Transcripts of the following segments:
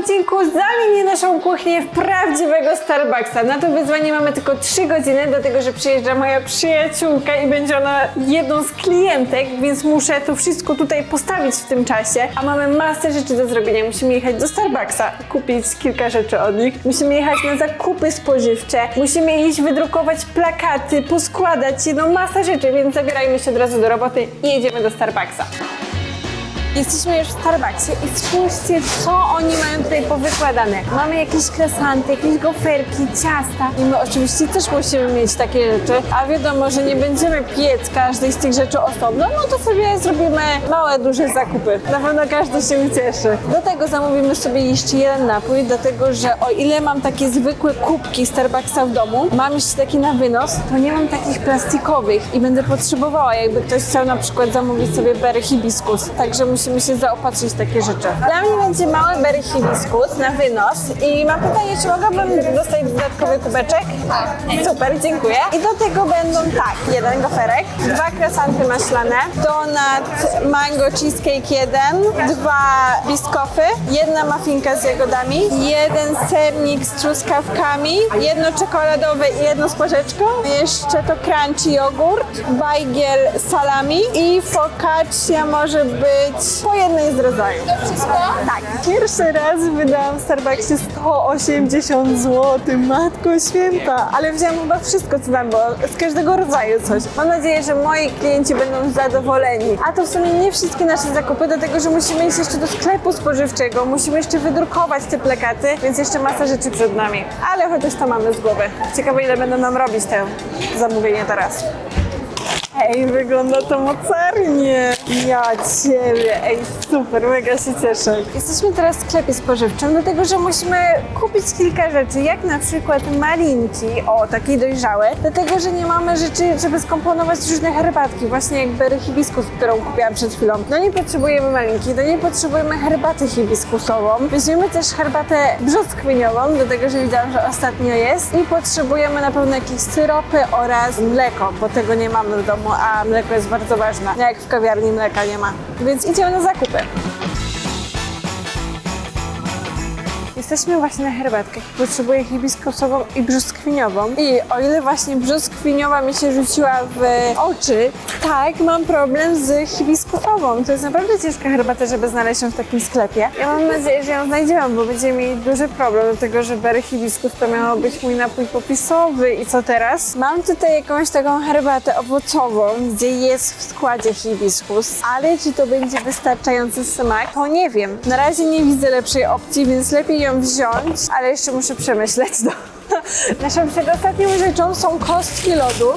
odcinku zamienię naszą kuchnię w prawdziwego Starbucksa. Na to wyzwanie mamy tylko 3 godziny, dlatego że przyjeżdża moja przyjaciółka i będzie ona jedną z klientek, więc muszę to wszystko tutaj postawić w tym czasie. A mamy masę rzeczy do zrobienia. Musimy jechać do Starbucksa, kupić kilka rzeczy od nich. Musimy jechać na zakupy spożywcze. Musimy iść wydrukować plakaty, poskładać no masa rzeczy, więc zabierajmy się od razu do roboty i jedziemy do Starbucksa. Jesteśmy już w Starbucksie i spójrzcie, co oni mają tutaj powykładane. Mamy jakieś kresanty, jakieś goferki, ciasta i my oczywiście też musimy mieć takie rzeczy, a wiadomo, że nie będziemy piec każdej z tych rzeczy osobno, no to sobie zrobimy małe, duże zakupy. Na pewno każdy się ucieszy. Do tego zamówimy sobie jeszcze jeden napój, dlatego że o ile mam takie zwykłe kubki Starbucksa w domu, mam jeszcze takie na wynos, to nie mam takich plastikowych i będę potrzebowała, jakby ktoś chciał na przykład zamówić sobie berry hibiskus. Także musimy się zaopatrzyć w takie rzeczy. Dla mnie będzie mały berry hibiskus na wynos i mam pytanie, czy mogłabym dostać dodatkowy kubeczek? Tak. Super, dziękuję. I do tego będą tak, jeden goferek, dwa kresanty maślane, donut mango cheesecake jeden, dwa biskofy, jedna muffinka z jagodami, jeden sernik z truskawkami, jedno czekoladowe i jedno z porzeczką, jeszcze to crunchy jogurt, bajgiel salami i focaccia może być po jednej z rodzaju. Tak. Pierwszy raz wydałam w Starbucksie 180 zł, matko święta, ale wzięłam chyba wszystko co tam było, z każdego rodzaju coś. Mam nadzieję, że moi klienci będą zadowoleni. A to w sumie nie wszystkie nasze zakupy, dlatego że musimy iść jeszcze do sklepu spożywczego, musimy jeszcze wydrukować te plakaty, więc jeszcze masa rzeczy przed nami. Ale chociaż to mamy z głowy. Ciekawe ile będą nam robić te zamówienia teraz. Ej, wygląda to mocarnie. Ja ciebie. Ej, super, mega się cieszę. Jesteśmy teraz w sklepie spożywczym, dlatego że musimy kupić kilka rzeczy, jak na przykład malinki, o, takie dojrzałe, dlatego że nie mamy rzeczy, żeby skomponować różne herbatki, właśnie jak berry hibiskus, którą kupiłam przed chwilą. No nie potrzebujemy malinki, no nie potrzebujemy herbaty hibiskusową. Weźmiemy też herbatę brzoskwiniową, dlatego że widziałam, że ostatnio jest i potrzebujemy na pewno jakieś syropy oraz mleko, bo tego nie mamy w domu, a mleko jest bardzo ważne. Jak w kawiarni mleka nie ma. Więc idziemy na zakupy. Jesteśmy właśnie na herbatkę. Potrzebuję hibiskusową i brzoskwiniową. I o ile właśnie brzoskwiniowa mi się rzuciła w oczy, tak mam problem z hibiskusową. To jest naprawdę ciężka herbata, żeby znaleźć ją w takim sklepie. Ja mam nadzieję, że ją znajdziemy, bo będziemy mieli duży problem do tego, że berry hibiskus to miało być mój napój popisowy. I co teraz? Mam tutaj jakąś taką herbatę owocową, gdzie jest w składzie hibiskus, ale czy to będzie wystarczający smak, to nie wiem. Na razie nie widzę lepszej opcji, więc lepiej ją wziąć, ale jeszcze muszę przemyśleć to. Naszą przedostatnią rzeczą są kostki lodu.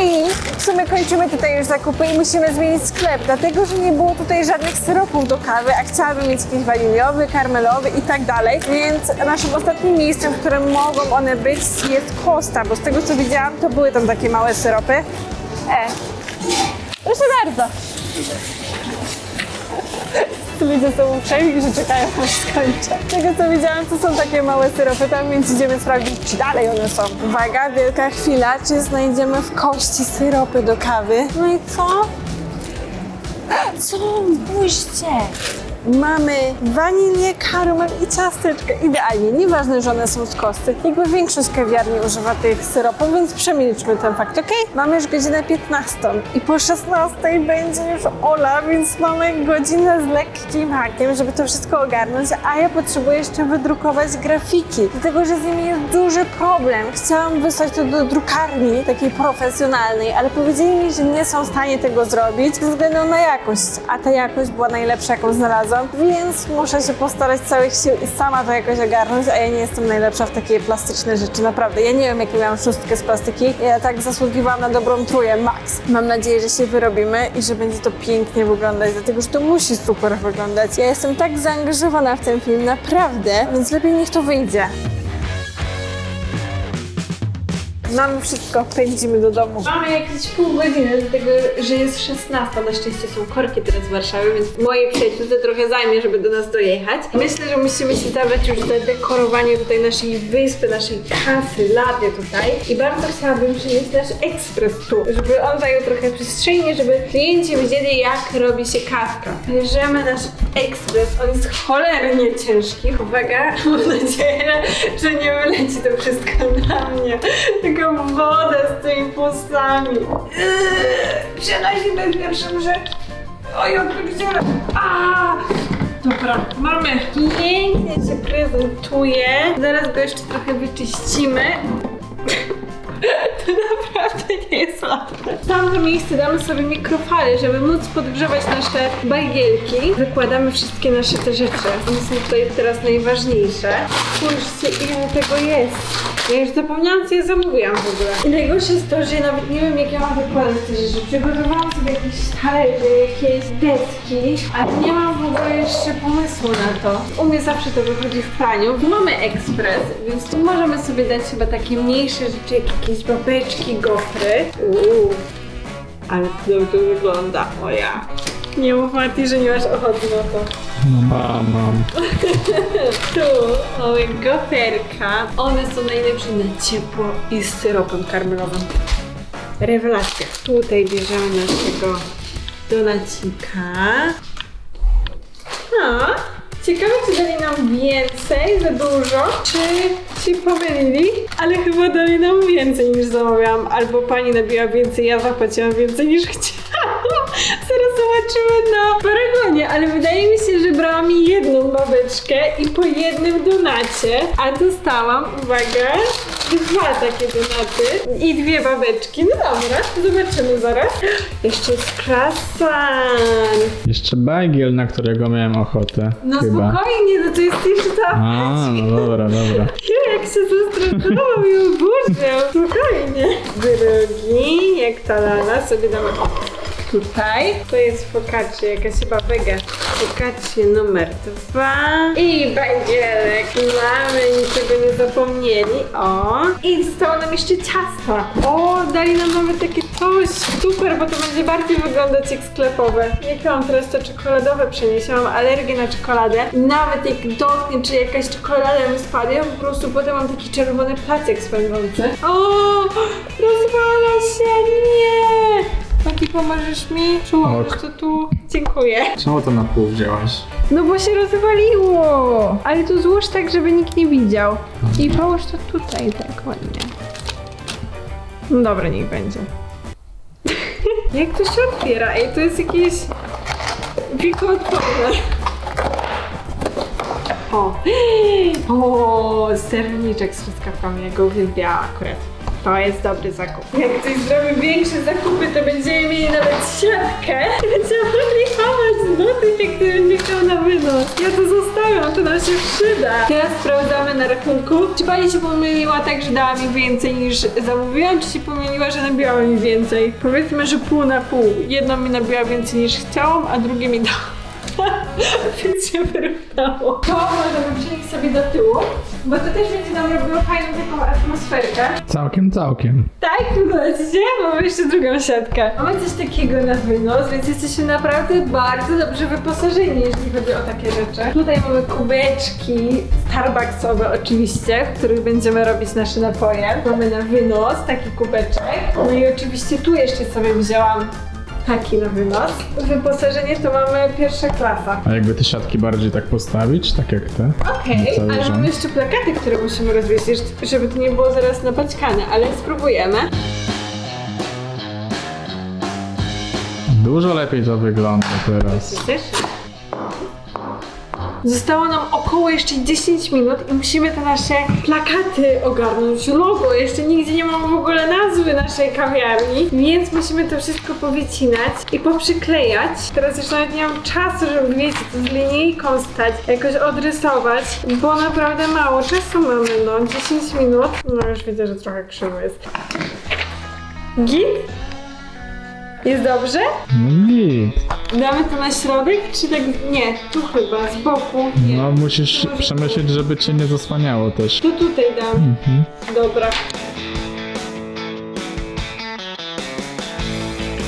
I w sumie kończymy tutaj już zakupy i musimy zmienić sklep, dlatego że nie było tutaj żadnych syropów do kawy, a chciałabym mieć jakiś waniliowy, karmelowy i tak dalej. Więc naszym ostatnim miejscem, w którym mogą one być jest Costa, bo z tego co widziałam, to były tam takie małe syropy. E, proszę bardzo. Ludzie są uprzejmi, że czekają aż skończę. Tego co widziałam, to są takie małe syropy tam, więc idziemy sprawdzić, czy dalej one są. Uwaga, wielka chwila, czy znajdziemy w kości syropy do kawy. No i co? Co? Spójrzcie! Mamy wanilię, karmel i ciasteczkę. Idealnie. Nieważne, że one są z kosty. Jakby większość kawiarni używa tych syropów, więc przemilczmy ten fakt, ok? Mamy już godzinę 15 i po 16 będzie już Ola, więc mamy godzinę z lekkim hakiem, żeby to wszystko ogarnąć, a ja potrzebuję jeszcze wydrukować grafiki, dlatego że z nimi jest duży problem. Chciałam wysłać to do drukarni, takiej profesjonalnej, ale powiedzieli mi, że nie są w stanie tego zrobić ze względu na jakość, a ta jakość była najlepsza, jaką znalazłam, więc muszę się postarać całych sił i sama to jakoś ogarnąć, a ja nie jestem najlepsza w takie plastyczne rzeczy, naprawdę. Ja nie wiem, jaką miałam szóstkę z plastiki, ja tak zasługiwałam na dobrą trójkę, max. Mam nadzieję, że się wyrobimy i że będzie to pięknie wyglądać, dlatego że to musi super wyglądać. Ja jestem tak zaangażowana w ten film, naprawdę, więc lepiej niech to wyjdzie. Mamy wszystko, pędzimy do domu. Mamy jakieś pół godziny, dlatego że jest 16. Na szczęście są korki teraz w Warszawie, więc mojej przyjaciółce trochę zajmie, żeby do nas dojechać. Myślę, że musimy się zabrać już za dekorowanie tutaj naszej wyspy, naszej kasy, lady tutaj. I bardzo chciałabym przynieść nasz ekspres tu, żeby on zajął trochę przestrzeni, żeby klienci widzieli, jak robi się kawka. Bierzemy nasz ekspres. On jest cholernie ciężki. Uwaga, mam nadzieję, że nie wyleci to wszystko na mnie. Taka woda z tymi pustami. Yy, Przenosimy pierwszą rzecz. Oj. A! Dobra, mamy. Pięknie się prezentuje. Zaraz go jeszcze trochę wyczyścimy. To naprawdę nie jest łatwe. W tamto miejsce damy sobie mikrofale, żeby móc podgrzewać nasze bajgielki. Wykładamy wszystkie nasze te rzeczy. One są tutaj teraz najważniejsze. Spójrzcie, ile tego jest. Ja już zapomniałam, co ja zamówiłam w ogóle. I najgorsze jest to, że ja nawet nie wiem, jak ja mam wykładać te rzeczy. Przygotowałam sobie jakieś talerze, jakieś deski, ale nie mam w ogóle jeszcze pomysłu na to. U mnie zawsze to wychodzi w praniu. Mamy ekspres, więc tu możemy sobie dać chyba takie mniejsze rzeczy, jak jakieś babeczki, gofry. Uuu, ale to dobrze wygląda, o ja. Nie mów Mati, że nie masz ochoty na to. No mam, mam. Tu mamy goferka. One są najlepsze na ciepło i z syropem karmelowym. Rewelacja. Tutaj bierzemy naszego donacika. A, ciekawe czy dali nam więcej, za dużo, czy się pomylili? Ale chyba dali nam więcej niż zamawiałam. Albo pani nabiła więcej, ja zapłaciłam więcej niż chciałam. Zobaczymy na paragonie, ale wydaje mi się, że brałam jedną babeczkę i po jednym donacie, a dostałam, uwaga, dwa takie donaty i dwie babeczki. No dobra, zobaczymy zaraz. Jeszcze jest krasan. Jeszcze bagiel, na którego miałem ochotę. No chyba. spokojnie, no to jest jeszcze ta A, no dobra, dobra. Jak się zestresował i oburzył. Spokojnie. Drugi, jak ta lala, sobie damy tutaj. To jest focaccia, jakaś chyba wege. Focaccia numer dwa. I bandzielek. Mamy, niczego nie zapomnieli. O. I zostało nam jeszcze ciasto. O, dali nam nawet takie coś. Super, bo to będzie bardziej wyglądać jak sklepowe. Jak ja mam teraz to czekoladowe przenieść? Ja mam alergię na czekoladę. Nawet jak dotknę, czy jakaś czekolada mi spadnie, po prostu potem mam taki czerwony placek spędzący. O, rozwala się, nie! Mati, pomożesz mi? Przyłożysz Ok. to tu? Dziękuję. Czemu to na pół wzięłaś? No bo się rozwaliło! Ale tu złóż tak, żeby nikt nie widział. I połóż to tutaj, tak ładnie. No dobra, niech będzie. Jak to się otwiera? Ej, to jest jakieś wiekoodporne. O! O, serniczek z truskawkami, ja go uwielbiałam akurat. To jest dobry zakup. Jak ktoś zrobi większe zakupy, to będziemy mieli nawet siatkę. Będziemy mogli chować złotych, jak ktoś będzie chciał na wynos. Ja to zostawiam, to nam się przyda. Teraz sprawdzamy na rachunku. Czy pani się pomyliła tak, że dała mi więcej niż zamówiłam, czy się pomyliła, że nabiła mi więcej? Powiedzmy, że pół na pół. Jedno mi nabiła więcej niż chciałam, a drugie mi dała. Więc się wyrównało. To możemy przenieść sobie do tyłu, bo to też będzie nam robiło fajną taką atmosferkę. Całkiem, całkiem. Tak, zobaczcie, mamy jeszcze drugą siatkę. Mamy coś takiego na wynos, więc jesteśmy naprawdę bardzo dobrze wyposażeni, jeśli chodzi o takie rzeczy. Tutaj mamy kubeczki Starbucksowe oczywiście, w których będziemy robić nasze napoje. Mamy na wynos taki kubeczek. No i oczywiście tu jeszcze sobie wzięłam taki na wynos. Wyposażenie to mamy pierwsza klasa. A jakby te siatki bardziej tak postawić, tak jak te? Okej, cały ale rząd? mamy jeszcze plakaty, które musimy rozwiesić, żeby to nie było zaraz napaćkane, ale spróbujemy. Dużo lepiej to wygląda teraz. Zostało nam około jeszcze 10 minut i musimy te nasze plakaty ogarnąć, logo, jeszcze nigdzie nie mamy w ogóle nazwy naszej kawiarni, więc musimy to wszystko powycinać i poprzyklejać. Teraz już nawet nie mam czasu, żeby wiecie, to z linijką stać, jakoś odrysować, bo naprawdę mało czasu mamy, no 10 minut. No już widzę, że trochę krzywo jest. Git? Jest dobrze? No git. Damy to na środek, czy tak? Nie, tu chyba, z boku. Nie. No musisz przemyśleć, żeby cię nie zasłaniało też. To tutaj dam. Mhm. Dobra.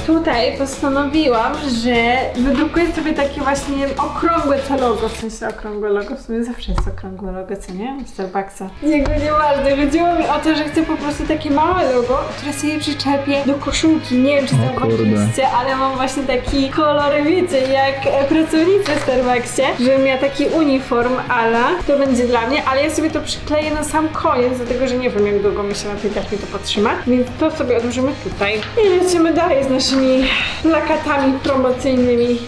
Tutaj postanowiłam, że wydrukuję sobie takie właśnie okrągłe to logo, w sensie okrągłe logo, w sumie zawsze jest okrągłe logo, co nie? Starbucksa. Jakby nieważne, chodziło mi o to, że chcę po prostu takie małe logo, które sobie przyczepię do koszulki. Nie wiem, czy zauważyliście, ale mam właśnie taki kolor, wiecie, jak pracownicy w Starbucksie, żebym miała taki uniform ala, to będzie dla mnie, ale ja sobie to przykleję na sam koniec, dlatego że nie wiem, jak długo mi się na tej taśmie to potrzyma, więc to sobie odłożymy tutaj i lecimy dalej z naszymi plakatami promocyjnymi.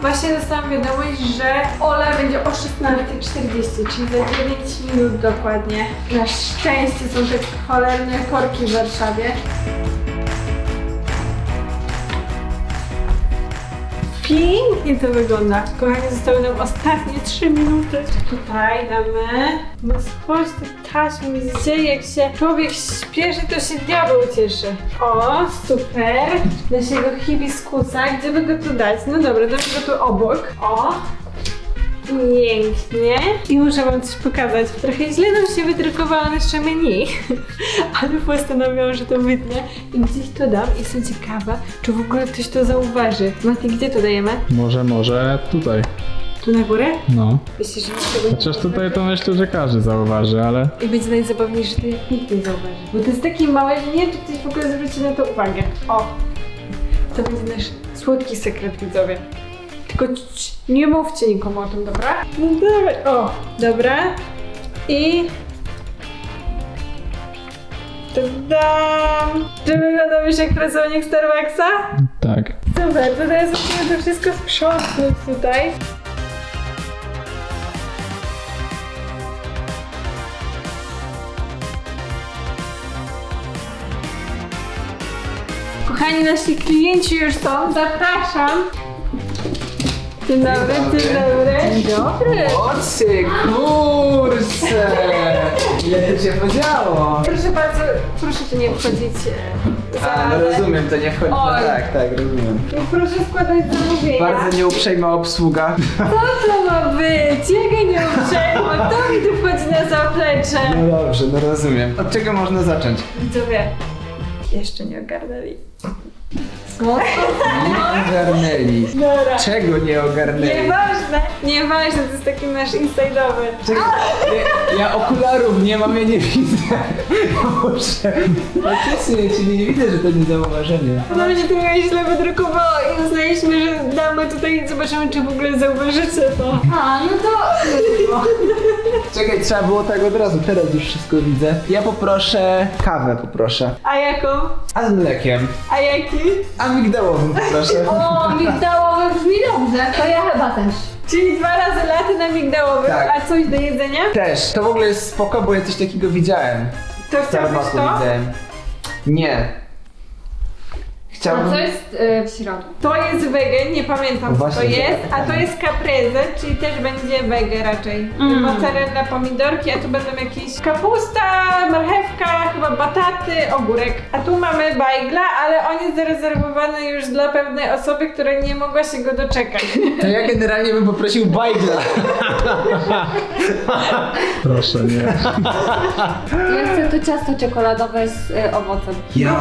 Właśnie dostałam wiadomość, że Ola będzie o 16.40, czyli za 9 minut dokładnie. Na szczęście są te cholerne korki w Warszawie. Pięknie to wygląda. Kochani, zostały nam ostatnie 3 minuty. Tutaj damy. No spójrz te taśmy, widzicie? Jak się człowiek śpieszy, to się diabeł cieszy. O, super. Naszego hibiskusa. Gdzie by go tu dać? No dobra, damy go tu obok. O, Pięknie. I muszę wam coś pokazać. Trochę źle nam się wydrukowało nasze menu, ale postanowiłam, że to wytnę i gdzieś to dam i jestem ciekawa, czy w ogóle ktoś to zauważy. Mati, gdzie to dajemy? Może, może tutaj. Tu na górę? No. Myślisz, że nikt tego nie Chociaż tutaj to myślę, że każdy zauważy, ale I będzie najzabawniejsze, że to jak nikt nie zauważy. Bo to jest takie małe, że nie wiem, czy ktoś w ogóle zwróci na to uwagę. O! To będzie nasz słodki sekret, widzowie. Tylko nie mówcie nikomu o tym, dobra? No dobra. O, dobra. I... Tadam! Czy wyglądam już jak pracownik Starbucksa? tak. Super, to teraz musimy to wszystko sprzątnąć tutaj. Kochani, nasi klienci już są, zapraszam. Dzień dobry, dzień dobry. Dzień dobry. Ocy, kurczę! Ile to się podziało? Proszę bardzo, proszę tu nie wchodzić e, za... A, no rozumiem, to nie wchodzi. No Oj. tak, tak, rozumiem. I proszę składać zamówienia. Bardzo nieuprzejma obsługa. Co to ma być? Jakie nie uprzejmo? To mi tu wchodzi na zaplecze. No dobrze, no rozumiem. Od czego można zacząć? Widzowie, jeszcze nie ogarnęli. Nie ogarnęli. Dobra. Czego nie ogarnęli? Nieważne, nieważne, to jest taki nasz inside'owy. Czekaj, ja, ja okularów nie mam, ja nie widzę. Muszę. Faktycznie, czyli nie widzę, że to niezauważenie. Nam się to źle wydrukowało i uznaliśmy, że damy tutaj i zobaczymy, czy w ogóle zauważycie to. A, no to... Czekaj, trzeba było tak od razu, teraz już wszystko widzę. Ja poproszę kawę, poproszę. A jaką? A z mlekiem. A jaki? A migdałowym poproszę. O, migdałowy brzmi dobrze. To ja chyba też. Czyli dwa razy laty na migdałowy, Tak. a coś do jedzenia? Też. To w ogóle jest spoko, bo ja coś takiego widziałem. To chciałbyś Starbucku to? widziałem. Nie. A Chciałbym... co jest y, w środku? To jest wege, nie pamiętam co Właśnie, to że- jest, a to jest caprese, czyli też będzie wege raczej. Mm. Mozzarella, pomidorki, a tu będą jakieś kapusta, marchewka, chyba bataty, ogórek. A tu mamy bajgla, ale on jest zarezerwowany już dla pewnej osoby, która nie mogła się go doczekać. To ja generalnie bym poprosił bajgla. Proszę, nie. Ja chcę to ciasto czekoladowe z y, owocem. Ja.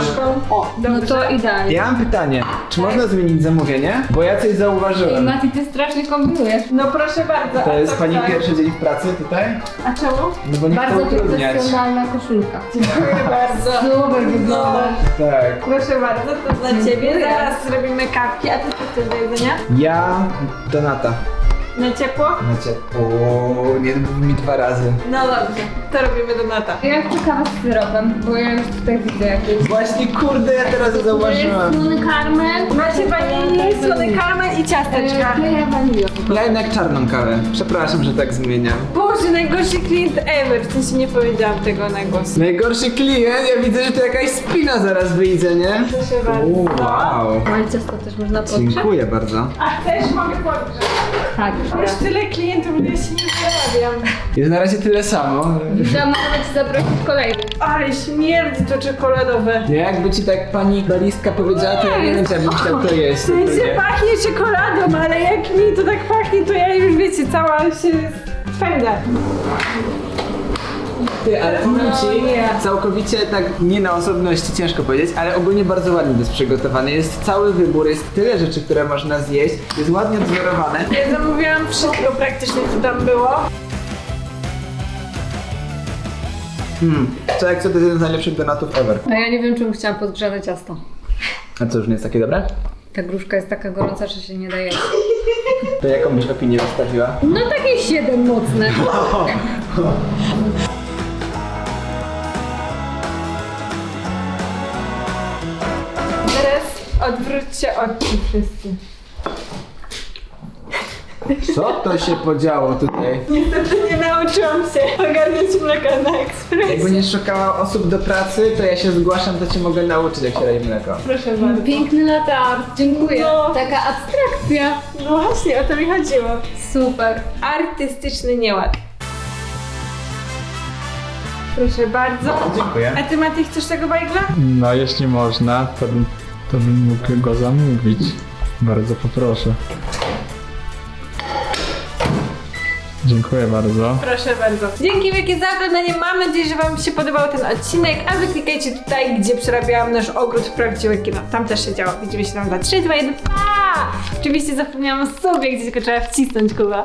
O, no to idealnie. ja mam pytanie. Czy można zmienić zamówienie? Bo ja coś Ej, zauważyłem. Mati, ty strasznie kombinujesz. No proszę bardzo. To jest co pani tak? pierwszy dzień w pracy tutaj? A czemu? No bo nie chcę Bardzo utrudniać. profesjonalna koszulka. Dziękuję bardzo. Super wygląda. Tak. Proszę bardzo, to dla ciebie. Zaraz zrobimy kawki, a ty co chcesz do jedzenia? Ja, Donata. Na ciepło? Macie. O, nie mów mi dwa razy. No dobrze, to robimy donata. Ja chcę kawę z syropem, bo ja już tutaj widzę jakieś. Właśnie kurde, ja teraz To jest zauważyłem. słony karmel. Macie wanilię, słony karmel i E, ciasteczka. To ja wanilię. Ja jednak czarną kawę. Przepraszam, że tak zmieniam. Boże, najgorszy klient ever. W sensie nie powiedziałam tego na głos. Najgorszy klient, ja widzę, że to jakaś spina zaraz wyjdzie, nie? Proszę bardzo. Wow. Ale ciasto też można podgrzać? Dziękuję bardzo. A też mogę podgrzać. Tak. Już tyle klientów, że ja się nie zarabiam. Jest na razie tyle samo. Chciałam nawet zaprosić kolejny. Ale śmierdzi to czekoladowe. Nie, jakby ci tak pani balistka powiedziała, to ja nie wiem, czy ja bym chciał to jeść. W sensie pachnie czekoladą, ale jak mi to tak pachnie, to ja już wiecie, cała się spędzę. Ty, ale powiem ci, całkowicie tak nie na osobności ciężko powiedzieć, ale ogólnie bardzo ładnie jest przygotowany. Jest cały wybór, jest tyle rzeczy, które można zjeść, jest ładnie odwzorowane. Ja zamówiłam wszystko praktycznie, co tam było. Hmm. Co jak co to jest jeden z najlepszych donatów ever. A ja nie wiem, czemu chciałam podgrzane ciasto. A co, już nie jest takie dobre? Ta gruszka jest taka gorąca, że się nie daje. To jaką byś opinię wystawiła? No takie siedem mocne. odwróćcie oczy wszyscy. Co to się podziało tutaj? Niestety nie nauczyłam się ogarniać mleka na ekspres. Jakby nie szukała osób do pracy, to ja się zgłaszam, to cię mogę nauczyć jak się daje mleko. Proszę bardzo. Piękny latar, dziękuję. No. Taka abstrakcja. No właśnie, o to mi chodziło. Super. Artystyczny nieład. Proszę bardzo. Dziękuję. A ty Maty chcesz tego bajgla? No jeśli można, to, to bym mógł go zamówić. Bardzo poproszę. Dziękuję bardzo. Proszę bardzo. Dzięki wielkie za oglądanie. Mam nadzieję, że Wam się podobał ten odcinek. A wy klikajcie tutaj, gdzie przerabiałam nasz ogród w prawdziwe kino. Tam też się działo. Widzimy się tam za 3, 2, 1. Pa! Oczywiście zapomniałam sobie, gdzie tylko trzeba wcisnąć kuba.